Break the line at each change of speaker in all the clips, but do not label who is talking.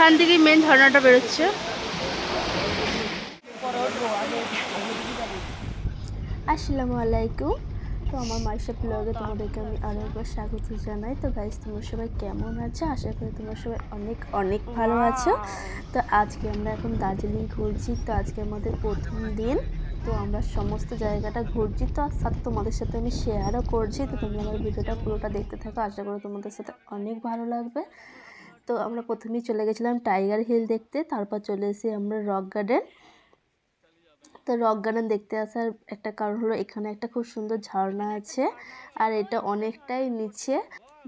এখান থেকে মেন ঝর্ণাটা বেরোচ্ছে। আসসালামু আলাইকুম। তো আমার মাইশা ব্লগে তোমাদেরকে আমি আরও একবার স্বাগত জানাই। তো গাইজ তোমরা সবাই কেমন আছো? আশা করি তোমরা সবাই অনেক অনেক ভালো আছো। তো আজকে আমরা এখন দার্জিলিং ঘুরছি। তো আজকে আমাদের প্রথম দিন। তো আমরা সমস্ত জায়গাটা ঘুরছি। তো আর সাথে তোমাদের সাথে আমি শেয়ারও করছি। তো তোমরা আমার ভিডিওটা পুরোটা দেখতে থাকো। আশা করি তোমাদের সাথে অনেক ভালো লাগবে। তো আমরা প্রথমেই চলে গেছিলাম টাইগার হিল দেখতে, তারপর চলে এসেছি আমরা রক গার্ডেন। তো রক গার্ডেন দেখতে আসার একটা কারণ হলো এখানে একটা খুব সুন্দর ঝর্ণা আছে আর এটা অনেকটাই নিচে।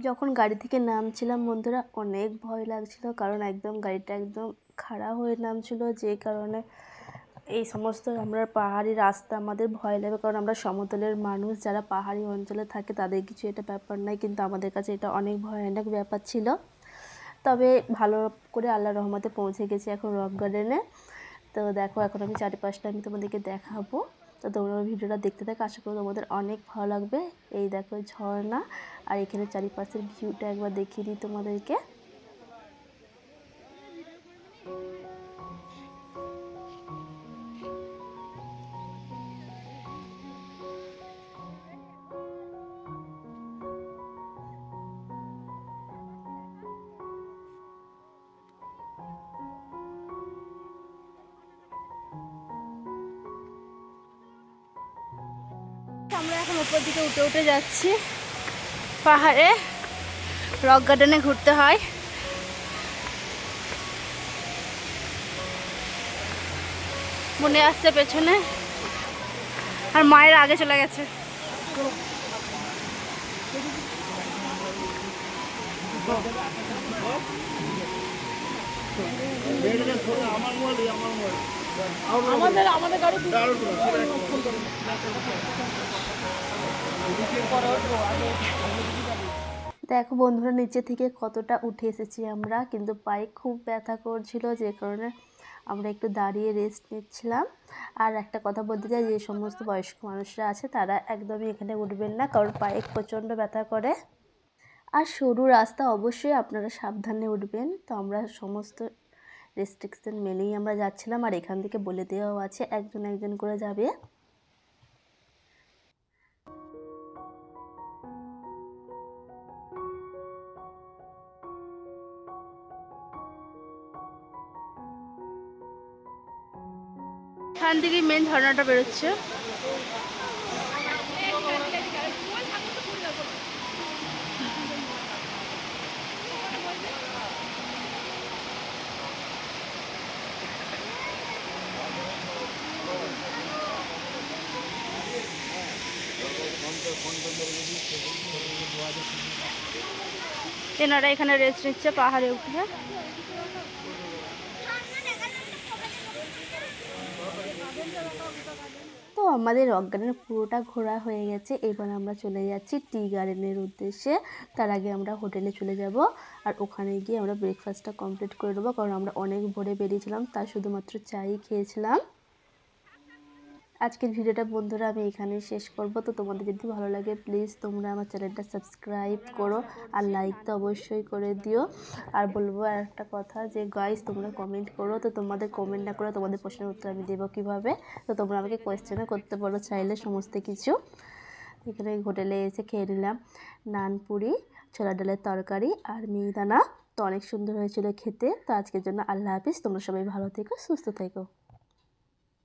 যখন গাড়ি থেকে নামছিলাম বন্ধুরা, অনেক ভয় লাগছিল কারণ একদম গাড়িটা একদম খাড়া হয়ে নামছিল, যে কারণে এই সমস্ত আমরা পাহাড়ি রাস্তা, আমাদের ভয় লাগে কারণ আমরা সমতলের মানুষ, যারা পাহাড়ি অঞ্চলে থাকে তাদের কিছু এটা ব্যাপার নাই কিন্তু আমাদের কাছে এটা অনেক ভয়ানক ব্যাপার ছিল। তবে ভালো করে আল্লাহ রহমতে পৌঁছে গেছি এখন রক গার্ডেনে তো দেখো, এখন আমি চারিপাশটা আমি তোমাদেরকে দেখাবো। তো তোমরা ভিডিওটা দেখতে থাকো, আশা করি তোমাদের অনেক ভালো লাগবে। এই দেখো ঝর্ণা, আর এখানে চারিপাশের ভিউটা একবার দেখিয়ে দিই তোমাদেরকে। আমরা এখন উপর দিকে উঠে উঠে যাচ্ছি। পাহাড়ে রক গার্ডেনে ঘুরতে হয়। মনে আসছে পেছনে। আর মায়ের আগে চলে গেছে।
আমাদের আমাদের গাড়ি
দেখো বন্ধুরা নিচে থেকে কতটা উঠে এসেছি আমরা কিন্তু পায়ে খুব ব্যথা করছিল যে কারণে আমরা একটু দাঁড়িয়ে রেস্ট নিচ্ছিলাম। আর একটা কথা বলতে চাই যে সমস্ত বয়স্ক মানুষরা আছে তারা একদমই এখানে উঠবেন না কারণ পায়ে প্রচণ্ড ব্যথা করে। আর সরু রাস্তা অবশ্যই আপনারা সাবধানে উঠবেন। তো আমরা সমস্ত রেস্ট্রিকশন মেনেই আমরা যাচ্ছিলাম, আর এখান থেকে বলে দেওয়াও আছে, একজন একজন করে যাবে। এখান থেকে মেন ঝর্ণাটা বেরোচ্ছে। এনারা এখানে রেস্ট নিচ্ছে, পাহাড়ে উঠে তো আমাদের রক গার্ডেন পুরোটা ঘোরা হয়ে গেছে। এবার আমরা চলে যাচ্ছি টি গার্ডেনের উদ্দেশ্যে। তার আগে আমরা হোটেলে চলে যাব আর ওখানে গিয়ে আমরা ব্রেকফাস্টটা কমপ্লিট করে দেবো কারণ আমরা অনেক ভোরে বেরিয়েছিলাম, তার শুধুমাত্র চাই খেয়েছিলাম। আজকের ভিডিওটা বন্ধুরা আমি এখানেই শেষ করব। তো তোমাদের যদি ভালো লাগে প্লিজ তোমরা আমার চ্যানেলটা সাবস্ক্রাইব করো আর লাইক তো অবশ্যই করে দিও। আর বলব আর একটা কথা যে গাইস তোমরা কমেন্ট করো। তো তোমাদের কমেন্ট না করে তোমাদের প্রশ্নের উত্তর আমি দেবো কীভাবে? তো তোমরা আমাকে কোয়েশ্চেনও করতে পারো চাইলে, সমস্ত কিছু। এখানে হোটেলে এসে খেয়ে নিলাম। নানপুরি ছোলা ডালের তরকারি আর মিহিদানা। তো অনেক সুন্দর হয়েছিল খেতে। তো আজকের জন্য আল্লাহ হাফিজ। তোমরা সবাই ভালো থেকো, সুস্থ থেকো।